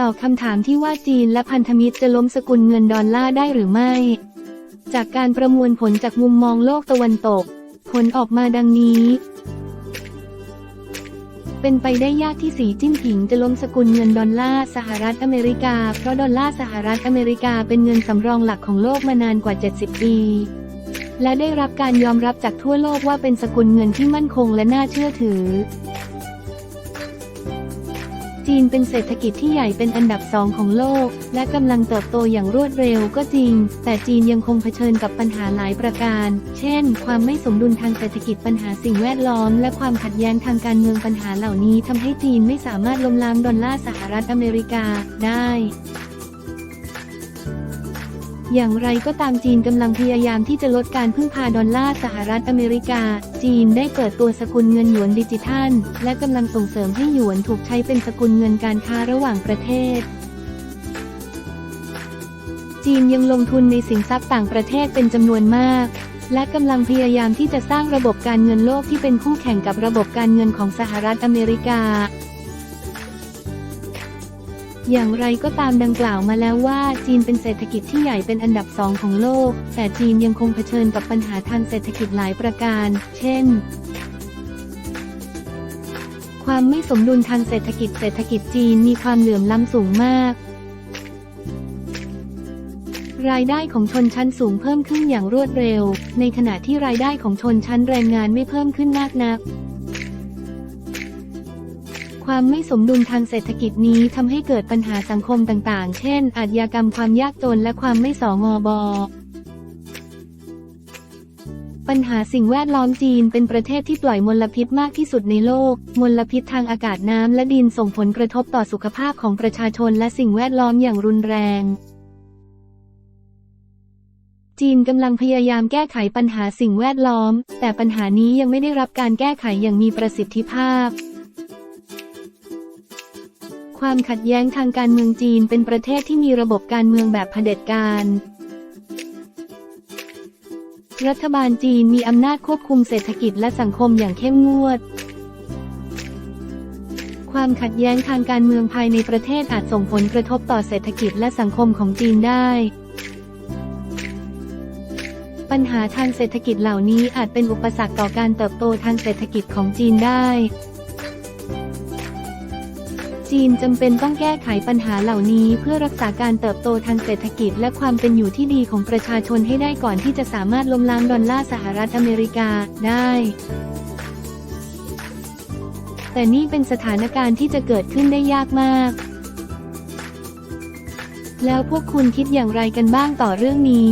ตอบคำถามที่ว่าจีนและพันธมิตรจะล้มสกุลเงินดอลลาร์ได้หรือไม่ จากการประมวลผลจากมุมมองโลกตะวันตก ผลออกมาดังนี้ เป็นไปได้ยากที่สีจิ้นผิงจะล้มสกุลเงินดอลลาร์สหรัฐอเมริกา เพราะดอลลาร์สหรัฐอเมริกาเป็นเงินสำรองหลักของโลกมานานกว่า 70 ปี และได้รับการยอมรับจากทั่วโลกว่าเป็นสกุลเงินที่มั่นคงและน่าเชื่อถือ จีนเป็นเศรษฐกิจที่ใหญ่เป็นอันดับสองของโลก และกำลังเติบโตอย่างรวดเร็วก็จริง แต่จีนยังคงเผชิญกับปัญหาหลายประการ เช่น ความไม่สมดุลทางเศรษฐกิจปัญหาสิ่งแวดล้อม และความขัดแย้งทางการเมืองปัญหาเหล่านี้ทำให้จีนไม่สามารถล้มล้างดอลลาร์สหรัฐอเมริกาได้ อย่างไรก็ตามจีนกำลังพยายามที่จะลดการพึ่งพาดอลลาร์สหรัฐอเมริกา จีนได้เปิดตัวสกุลเงินหยวนดิจิทัล และกำลังส่งเสริมให้หยวนถูกใช้เป็นสกุลเงินการค้าระหว่างประเทศ จีนยังลงทุนในสินทรัพย์ต่างประเทศเป็นจำนวนมาก และกำลังพยายามที่จะสร้างระบบการเงินโลกที่เป็นคู่แข่งกับระบบการเงินของสหรัฐอเมริกา อย่างไรก็ตามดังกล่าวมาแล้วว่าจีนเป็นเศรษฐกิจที่ใหญ่เป็นอันดับสองของโลก แต่จีนยังคงเผชิญกับปัญหาทางเศรษฐกิจหลายประการ เช่นความไม่สมดุลทางเศรษฐกิจเศรษฐกิจจีนมีความเหลื่อมล้ำสูงมาก รายได้ของชนชั้นสูงเพิ่มขึ้นอย่างรวดเร็ว ในขณะที่รายได้ของชนชั้นแรงงานไม่เพิ่มขึ้นมากนัก ความไม่สมดุลทางเศรษฐกิจนี้ทำให้เกิดปัญหาสังคมต่างๆ เช่น อาชญากรรมความยากจนและความไม่สองอบอปัญหาสิ่งแวดล้อมจีนเป็นประเทศที่ปล่อยมลพิษมากที่สุดในโลก มลพิษทางอากาศน้ำและดินส่งผลกระทบต่อสุขภาพของประชาชนและสิ่งแวดล้อมอย่างรุนแรง จีนกำลังพยายามแก้ไขปัญหาสิ่งแวดล้อม แต่ปัญหานี้ยังไม่ได้รับการแก้ไขอย่างมีประสิทธิภาพ ความขัดแย้งทางการเมืองจีนเป็นประเทศที่มีระบบการเมืองแบบเผด็จการ รัฐบาลจีนมีอำนาจควบคุมเศรษฐกิจและสังคมอย่างเข้มงวด ความขัดแย้งทางการเมืองภายในประเทศอาจส่งผลกระทบต่อเศรษฐกิจและสังคมของจีนได้ปัญหาทางเศรษฐกิจเหล่านี้อาจเป็นอุปสรรคต่อการเติบโตทางเศรษฐกิจของจีนได้ จีนจำเป็นต้องแก้ไขปัญหาเหล่านี้เพื่อรักษาการเติบโตทางเศรษฐกิจ และความเป็นอยู่ที่ดีของประชาชนให้ได้ก่อนที่จะสามารถล้มล้างดอลลาร์สหรัฐอเมริกาได้แต่นี่เป็นสถานการณ์ที่จะเกิดขึ้นได้ยากมาก แล้วพวกคุณคิดอย่างไรกันบ้างต่อเรื่องนี้